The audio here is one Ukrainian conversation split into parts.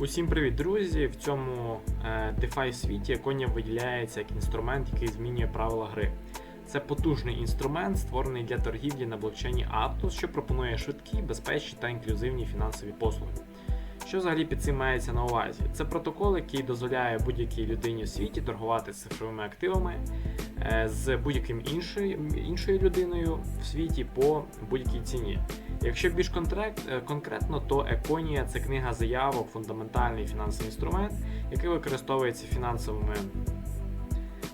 Усім привіт, друзі! В цьому е, DeFi світі Коня виділяється як інструмент, який змінює правила гри. Це потужний інструмент, створений для торгівлі на блокчейні Aptos, що пропонує швидкі, безпечні та інклюзивні фінансові послуги. Що взагалі під цим мається на увазі? Це протокол, який дозволяє будь-якій людині в світі торгувати з цифровими активами з будь-яким іншою, людиною в світі по будь-якій ціні. Якщо більш е, конкретно, то Еконія це книга заявок, фундаментальний фінансовий інструмент, який використовується фінансовими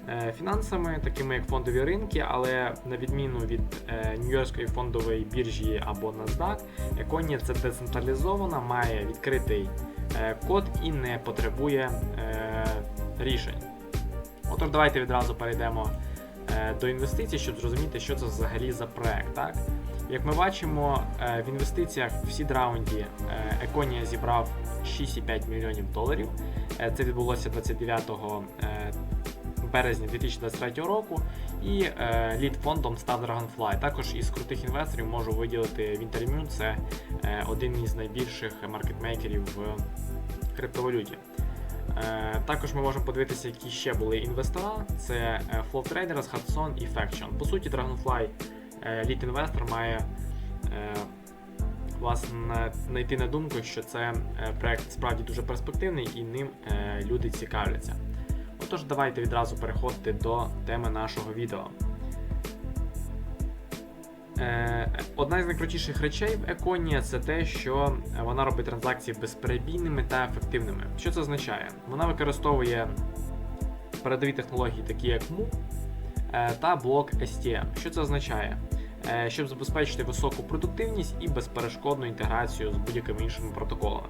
е, фінансами, такими як фондові ринки, але на відміну від е, Нью-Йоркської фондової біржі або NASDAQ, Еконія це децентралізована, має відкритий е, код і не потребує е, рішень. Отож, давайте відразу перейдемо е, до інвестицій, щоб зрозуміти, що це взагалі за проект. Так? Як ми бачимо, е, в інвестиціях в сід раунді Еконія зібрав 6,5 мільйонів доларів. Е, Це відбулося 29 е, березня 2023 року. І лід фондом став Dragonfly. Також із крутих інвесторів можу виділити Wintermune, це один із найбільших маркетмейкерів в криптовалюті. Е, Також ми можемо подивитися, які ще були інвестора. Це е, Flow Traders, Hudson і Faction. По суті, Dragonfly е, лід інвестор має е, власне знайти на думку, що це е, проект справді дуже перспективний і ним е, люди цікавляться. Отож, давайте відразу переходити до теми нашого відео. Е, Одна з найкрутіших речей в Еконія це те, що вона робить транзакції безперебійними та ефективними. Що це означає? Вона використовує передові технології, такі як MU е, та блок STM. Що це означає? Е, Щоб забезпечити високу продуктивність і безперешкодну інтеграцію з будь-якими іншими протоколами.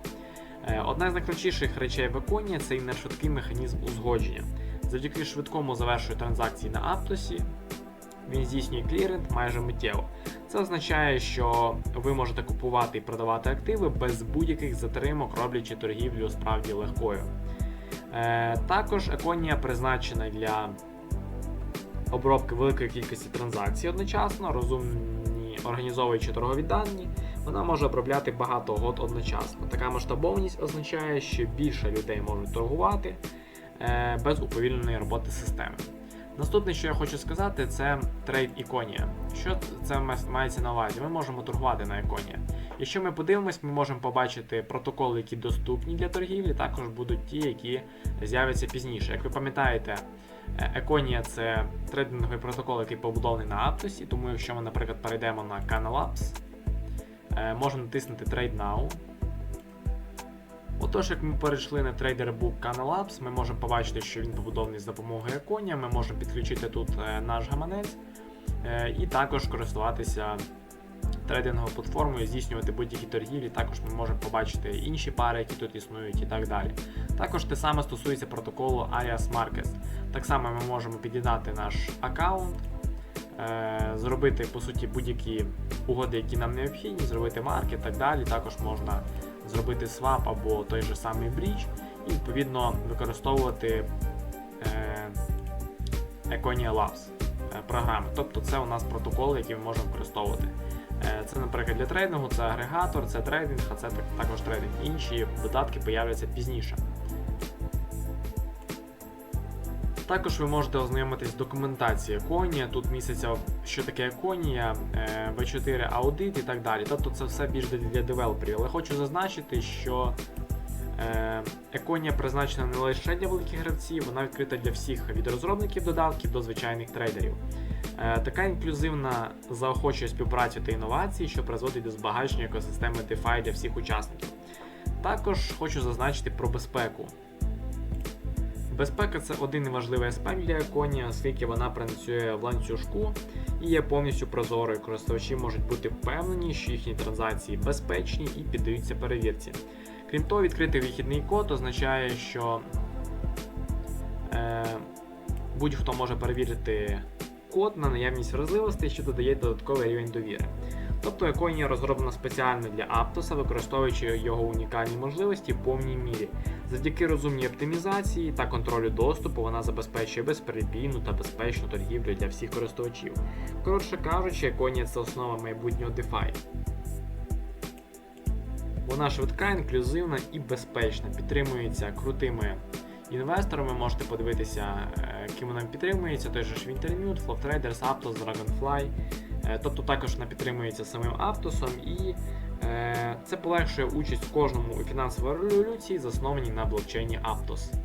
Одна з найкрутіших речей в Еконі це і швидкий механізм узгодження. Завдяки швидкому завершенню транзакції на Аптосі він здійснює кліринг майже миттєво. Це означає, що ви можете купувати і продавати активи без будь-яких затримок, роблячи торгівлю справді легкою. Е, також Еконія призначена для обробки великої кількості транзакцій одночасно, розумні організовуючи торгові дані, вона може обробляти багато угод одночасно. Така масштабовність означає, що більше людей можуть торгувати е, без уповільненої роботи системи. Наступне, що я хочу сказати, це трейд іконія. Що це мається на увазі? Ми можемо торгувати на іконія. Якщо ми подивимось, ми можемо побачити протоколи, які доступні для торгівлі, також будуть ті, які з'являться пізніше. Як ви пам'ятаєте, Еконія це трейдинговий протокол, який побудований на Аптосі, тому якщо ми, наприклад, перейдемо на Canalabs, можемо натиснути Trade Now. Отож, як ми перейшли на Trader Book Canalabs, ми можемо побачити, що він побудований з допомогою Еконія. Ми можемо підключити тут е, наш гаманець е, і також користуватися трейдинговою платформою, здійснювати будь-які торгівлі. Також ми можемо побачити інші пари, які тут існують, і так далі. Також те саме стосується протоколу Alias Markets. Так само ми можемо під'єднати наш аккаунт. е, Зробити по суті будь-які угоди, які нам необхідні, зробити марки і так далі. Також можна зробити свап або той же самий бріч, і відповідно використовувати е, Econia Labs е, програми. Тобто це у нас протоколи, які ми можемо використовувати. Е, Це, наприклад, для трейдингу, це агрегатор, це трейдинг, а це також трейдинг. Інші додатки появляться пізніше. Також ви можете ознайомитись з документацією Еконія. Тут місяця, що таке Еконія, V4 аудит і так далі. Тобто це все більш для- для девелоперів. Але хочу зазначити, що е, Еконія призначена не лише для великих гравців, вона відкрита для всіх від розробників додатків до звичайних трейдерів. Е, Така інклюзивна заохочує співпрацю та інновації, що призводить до збагачення екосистеми DeFi для всіх учасників. Також хочу зазначити про безпеку. Безпека це один важливий аспект для Еконі, оскільки вона працює в ланцюжку і є повністю прозорою. Користувачі можуть бути впевнені, що їхні транзакції безпечні і піддаються перевірці. Крім того, відкритий вихідний код означає, що е, будь-хто може перевірити код на наявність вразливостей, що додає додатковий рівень довіри. Тобто Еконія розроблена спеціально для Аптоса, використовуючи його унікальні можливості в повній мірі. Завдяки розумній оптимізації та контролю доступу вона забезпечує безперебійну та безпечну торгівлю для всіх користувачів. Коротше кажучи, Еконія це основа майбутнього DeFi. Вона швидка, інклюзивна і безпечна. Підтримується крутими інвесторами. Можете подивитися, е, ким вона підтримується. Той же ж Wintermute, Flow Traders, Aptos, Dragonfly. Е, Тобто також вона підтримується самим Аптосом і е, це полегшує участь в кожному у фінансовій революції, заснованій на блокчейні Aptos.